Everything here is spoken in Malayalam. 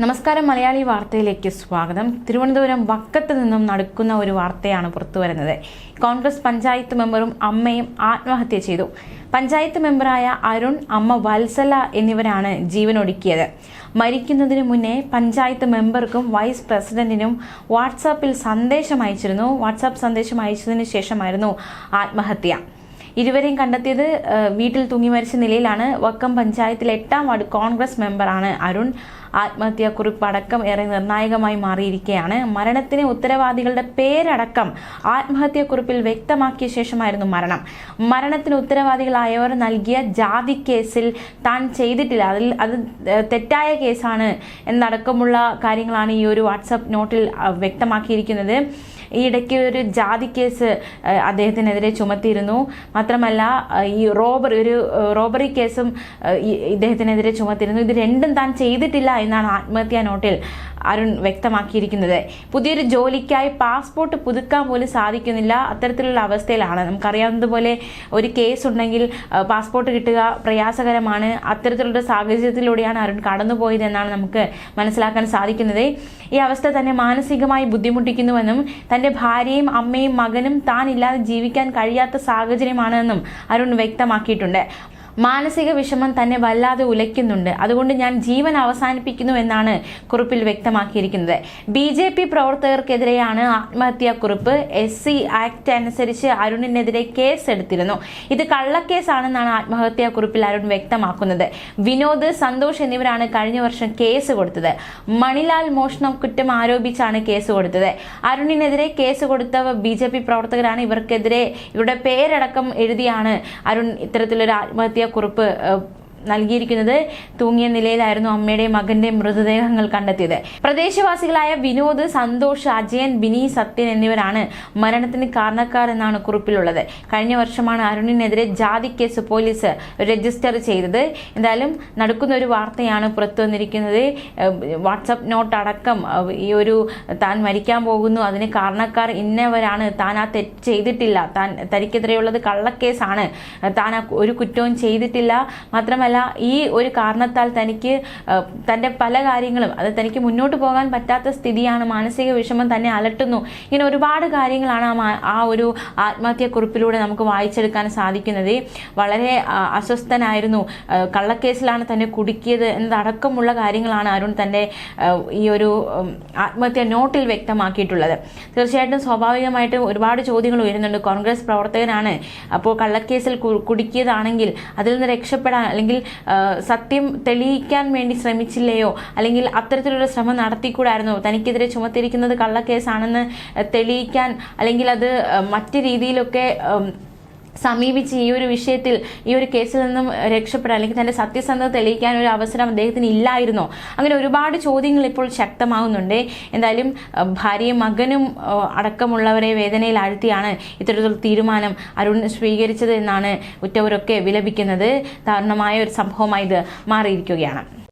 നമസ്കാരം മലയാളി വാർത്തയിലേക്ക് സ്വാഗതം. തിരുവനന്തപുരം വക്കത്ത് നിന്നും നടക്കുന്ന ഒരു വാർത്തയാണ് പുറത്തു വരുന്നത്. കോൺഗ്രസ് പഞ്ചായത്ത് മെമ്പറും അമ്മയും ആത്മഹത്യ ചെയ്തു. പഞ്ചായത്ത് മെമ്പറായ അരുൺ അമ്മ വത്സല എന്നിവരാണ് ജീവനൊടുക്കിയത്. മരിക്കുന്നതിന് മുന്നേ പഞ്ചായത്ത് മെമ്പർക്കും വൈസ് പ്രസിഡന്റിനും വാട്സാപ്പിൽ സന്ദേശം അയച്ചിരുന്നു. വാട്സാപ്പ് സന്ദേശം അയച്ചതിന് ശേഷമായിരുന്നു ആത്മഹത്യ. ഇരുവരെയും കണ്ടെത്തിയത് വീട്ടിൽ തൂങ്ങി മരിച്ച നിലയിലാണ്. വക്കം പഞ്ചായത്തിലെ എട്ടാം വാർഡ് കോൺഗ്രസ് മെമ്പറാണ് അരുൺ. ആത്മഹത്യാക്കുറിപ്പ് അടക്കം ഏറെ നിർണായകമായി മാറിയിരിക്കുകയാണ് മരണത്തിന് ഉത്തരവാദികളുടെ പേരടക്കം ആത്മഹത്യാക്കുറിപ്പിൽ വ്യക്തമാക്കിയ ശേഷമായിരുന്നു മരണം. മരണത്തിന് ഉത്തരവാദികളായവർ നൽകിയ ജാതി കേസിൽ താൻ ചെയ്തിട്ടില്ല. അതിൽ അത് തെറ്റായ കേസാണ് എന്നടക്കമുള്ള കാര്യങ്ങളാണ് ഈ ഒരു വാട്സപ്പ് നോട്ടിൽ വ്യക്തമാക്കിയിരിക്കുന്നത്. ഈയിടയ്ക്ക് ഒരു ജാതി കേസ് അദ്ദേഹത്തിനെതിരെ ചുമത്തിയിരുന്നു. മാത്രമല്ല ഈ റോബറി ഒരു റോബറി കേസും ഇദ്ദേഹത്തിനെതിരെ ചുമത്തിയിരുന്നു. ഇത് രണ്ടും താൻ ചെയ്തിട്ടില്ല എന്നാണ് ആത്മഹത്യാ നോട്ടിൽ അരുൺ വ്യക്തമാക്കിയിരിക്കുന്നത്. പുതിയൊരു ജോലിക്കായി പാസ്പോർട്ട് പുതുക്കാൻ പോലും സാധിക്കുന്നില്ല അത്തരത്തിലുള്ള അവസ്ഥയിലാണ്. നമുക്കറിയാവുന്നതുപോലെ ഒരു കേസ് ഉണ്ടെങ്കിൽ പാസ്പോർട്ട് കിട്ടുക പ്രയാസകരമാണ്. അത്തരത്തിലുള്ള സാഹചര്യത്തിലൂടെയാണ് അരുൺ കടന്നുപോയതെന്നാണ് നമുക്ക് മനസ്സിലാക്കാൻ സാധിക്കുന്നത്. ഈ അവസ്ഥ തന്നെ മാനസികമായി ബുദ്ധിമുട്ടിക്കുന്നുവെന്നും തന്റെ ഭാര്യയും അമ്മയും മകനും താൻ ഇല്ലാതെ ജീവിക്കാൻ കഴിയാത്ത സാഹചര്യമാണെന്നും അരുൺ വ്യക്തമാക്കിയിട്ടുണ്ട്. മാനസിക വിഷമം തന്നെ വല്ലാതെ ഉലയ്ക്കുന്നുണ്ട്. അതുകൊണ്ട് ഞാൻ ജീവൻ അവസാനിപ്പിക്കുന്നു എന്നാണ് കുറിപ്പിൽ വ്യക്തമാക്കിയിരിക്കുന്നത്. ബി ജെ പി പ്രവർത്തകർക്കെതിരെയാണ് ആത്മഹത്യാ കുറിപ്പ്. എസ് സി ആക്ട് അനുസരിച്ച് അരുണിനെതിരെ കേസ് എടുത്തിരുന്നു ഇത് കള്ളക്കേസാണെന്നാണ് ആത്മഹത്യാ കുറിപ്പിൽ അരുൺ വ്യക്തമാക്കുന്നത്. വിനോദ് സന്തോഷ് എന്നിവരാണ് കഴിഞ്ഞ വർഷം കേസ് കൊടുത്തത്. മണിലാൽ മോഷണം കുറ്റം ആരോപിച്ചാണ് കേസ് കൊടുത്തത്. അരുണിനെതിരെ കേസ് കൊടുത്ത ബി ജെ പി പ്രവർത്തകരാണ്. ഇവർക്കെതിരെ ഇവരുടെ പേരടക്കം എഴുതിയാണ് അരുൺ ഇത്തരത്തിലൊരു ആത്മഹത്യാ കുറിപ്പ് നൽകിയിരിക്കുന്നത് തൂങ്ങിയ നിലയിലായിരുന്നു അമ്മയുടെയും മകന്റെയും മൃതദേഹങ്ങൾ കണ്ടെത്തിയത്. പ്രദേശവാസികളായ വിനോദ് സന്തോഷ് അജയൻ ബിനി സത്യൻ എന്നിവരാണ് മരണത്തിന് കാരണക്കാർ എന്നാണ് കുറിപ്പിലുള്ളത്. കഴിഞ്ഞ വർഷമാണ് അരുണിനെതിരെ ജാതി കേസ് പോലീസ് രജിസ്റ്റർ ചെയ്തത്. എന്തായാലും നടക്കുന്ന ഒരു വാർത്തയാണ് പുറത്തു വന്നിരിക്കുന്നത്. വാട്സപ്പ് നോട്ട് അടക്കം ഈ ഒരു താൻ മരിക്കാൻ പോകുന്നു അതിന് കാരണക്കാർ ഇന്നവരാണ് താൻ ആ തെറ്റ് ചെയ്തിട്ടില്ല താൻ തനിക്കെതിരെയുള്ളത് കള്ളക്കേസാണ് താൻ ഒരു കുറ്റവും ചെയ്തിട്ടില്ല. മാത്രമല്ല ഈ ഒരു കാരണത്താൽ തനിക്ക് തന്റെ പല കാര്യങ്ങളും അത് തനിക്ക് മുന്നോട്ട് പോകാൻ പറ്റാത്ത സ്ഥിതിയാണ് മാനസിക വിഷമം തന്നെ അലട്ടുന്നു. ഇങ്ങനെ ഒരുപാട് കാര്യങ്ങളാണ് ആ ഒരു ആത്മഹത്യാക്കുറിപ്പിലൂടെ നമുക്ക് വായിച്ചെടുക്കാൻ സാധിക്കുന്നത്. വളരെ അസ്വസ്ഥനായിരുന്നു. കള്ളക്കേസിലാണ് തന്നെ കുടുക്കിയത് എന്നതടക്കമുള്ള കാര്യങ്ങളാണ് അരുൺ തന്റെ ഈ ഒരു ആത്മഹത്യ നോട്ടിൽ വ്യക്തമാക്കിയിട്ടുള്ളത്. തീർച്ചയായിട്ടും സ്വാഭാവികമായിട്ടും ഒരുപാട് ചോദ്യങ്ങൾ ഉയരുന്നുണ്ട്. കോൺഗ്രസ് പ്രവർത്തകനാണ്. അപ്പോൾ കള്ളക്കേസിൽ കുടുക്കിയതാണെങ്കിൽ അതിൽ നിന്ന് രക്ഷപ്പെടാൻ അല്ലെങ്കിൽ സത്യം തെളിയിക്കാൻ വേണ്ടി ശ്രമിച്ചില്ലയോ? അല്ലെങ്കിൽ അത്തരത്തിലുള്ള ശ്രമം നടത്തിക്കൂടായിരുന്നോ? തനിക്കെതിരെ ചുമത്തിയിരിക്കുന്നത് കള്ളക്കേസാണെന്ന് തെളിയിക്കാൻ അല്ലെങ്കിൽ അത് മറ്റു രീതിയിലൊക്കെ സമീപിച്ച് ഈ ഒരു വിഷയത്തിൽ ഈ ഒരു കേസിൽ നിന്നും രക്ഷപ്പെടാൻ അല്ലെങ്കിൽ തന്റെ സത്യസന്ധത തെളിയിക്കാൻ ഒരു അവസരം അദ്ദേഹത്തിന് ഇല്ലായിരുന്നോ. അങ്ങനെ ഒരുപാട് ചോദ്യങ്ങൾ ഇപ്പോൾ ശക്തമാകുന്നുണ്ട് എന്തായാലും ഭാര്യയും മകനും അടക്കമുള്ളവരെ വേദനയിൽ ആഴ്ത്തിയാണ് ഇത്തരത്തിലുള്ള തീരുമാനം അരുൺ സ്വീകരിച്ചത് എന്നാണ് ഉറ്റവരൊക്കെ വിലപിക്കുന്നത്. ദാരുണമായ ഒരു സംഭവമായി ഇത് മാറിയിരിക്കുകയാണ്.